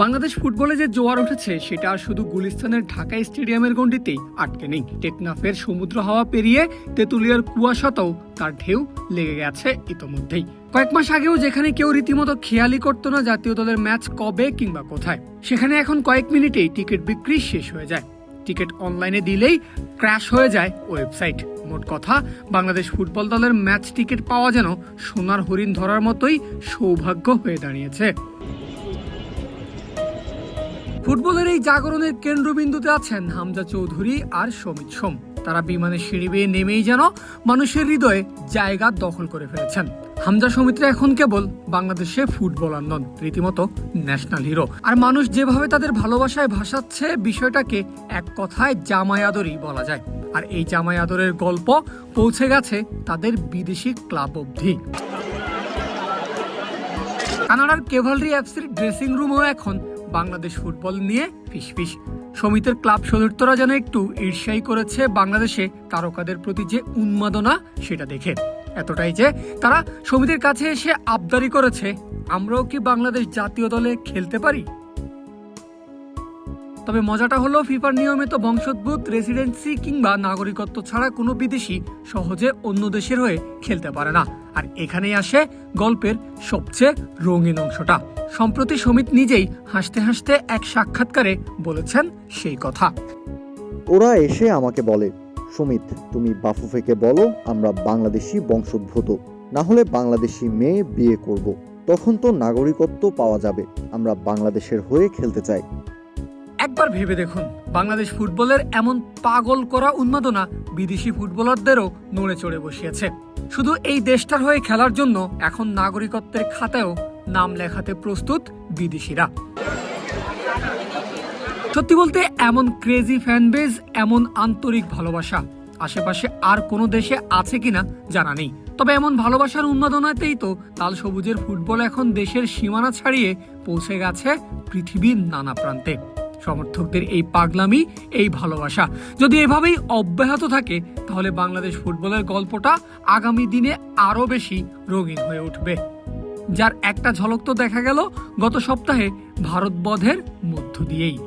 বাংলাদেশ ফুটবলে যে জোয়ার উঠেছে, সেটা আর শুধু গুলিস্তানের ঢাকা স্টেডিয়ামের গণ্ডিতেই আটকে নেই। টেকনাফের সমুদ্র হাওয়া পেরিয়ে তেঁতুলিয়ার কুয়াশাতেও তার ঢেউ লেগে গেছে ইতোমধ্যেই। কয়েক মাস আগেও যেখানে কেউ রীতিমতো খেয়ালি করতো না জাতীয় দলের ম্যাচ কবে কিংবা কোথায়, সেখানে এখন কয়েক মিনিটেই টিকিট বিক্রি শেষ হয়ে যায়। টিকিট অনলাইনে দিলেই ক্র্যাশ হয়ে যায় ওয়েবসাইট। মোট কথা, বাংলাদেশ ফুটবল দলের ম্যাচ টিকিট পাওয়া যেন সোনার হরিণ ধরার মতোই সৌভাগ্য হয়ে দাঁড়িয়েছে। ফুটবলের এই জাগরণের কেন্দ্রবিন্দুতে আছেন হামজা চৌধুরী আর সমিত সোম। তারা বিমানের সিঁড়ি বেয়ে নেমেই যেন মানুষের হৃদয়ে জায়গা দখল করে ফেলেছেন। হামজা সমিত্রা এখন কেবল বাংলাদেশে ফুটবলার নন রীতিমতো ন্যাশনাল হিরো। আর মানুষ যেভাবে তাদের ভালোবাসায় ভাসাচ্ছে, বিষয়টাকে এক কথায় জামাই আদরই বলা যায়। আর এই জামাই আদরের গল্প পৌঁছে গেছে তাদের বিদেশি ক্লাব অবধি। কানাডার কেভালরি এফসির ড্রেসিং রুমও এখন বাংলাদেশ ফুটবল নিয়ে ফিসফিস। সমিতির ক্লাব সদস্যরা যেন একটু ঈর্ষাই করেছে বাংলাদেশে তারকাদের প্রতি যে উন্মাদনা, সেটা দেখে। এতটাই যে তারা সমিতির কাছে এসে আবদারি করেছে, আমরাও কি বাংলাদেশ জাতীয় দলে খেলতে পারি? তবে মজাটা হলো, ফিফার নিয়মে তো বংশোদ্ভূত রেসিডেন্সি কিংবা নাগরিকত্ব ছাড়া কোনো বিদেশি সহজে অন্য দেশের হয়ে খেলতে পারে না। আর এখানেই আসে গল্পের সবচেয়ে রঙিন অংশটা। সম্প্রতি সমিত নিজেই হাসতে হাসতে এক সাক্ষাৎকারে বলেছেন সেই কথা। ওরা এসে আমাকে বলে, সমিত, তুমি বাফুফেকে বলো, আমরা বাংলাদেশি বংশোদ্ভূত। না হলে বাংলাদেশি মেয়ে বিয়ে করব। তখন তো নাগরিকত্ব পাওয়া যাবে। আমরা বাংলাদেশের হয়ে খেলতে চাই। একবার ভেবে দেখুন, বাংলাদেশ ফুটবলের এমন পাগল করা উন্মাদনা বিদেশি ফুটবলারদেরও নড়ে চড়ে বসিয়েছে। শুধু এই দেশটার হয়ে খেলার জন্য এখন নাগরিকত্বের খাতায়ও নাম লেখাতে প্রস্তুত বিদেশিরা। সত্যি বলতে এমন ক্রেজি ফ্যান বেজ এমন আন্তরিক ভালোবাসা আশেপাশে আর কোনো দেশে আছে কিনা জানা নেই। তবে এমন ভালোবাসার উন্মাদনাতেই তো লাল সবুজের ফুটবল এখন দেশের সীমানা ছাড়িয়ে পৌঁছে গেছে পৃথিবীর নানা প্রান্তে। সমর্থকদের এই পাগলামি, এই ভালোবাসা। যদি এভাবেই অব্যাহত থাকে, তাহলে বাংলাদেশ ফুটবলের গল্পটা আগামী দিনে আরও বেশি রঙিন হয়ে উঠবে। যার একটা ঝলক তো দেখা গেল গত সপ্তাহে ভারতবধের মধ্য দিয়েই।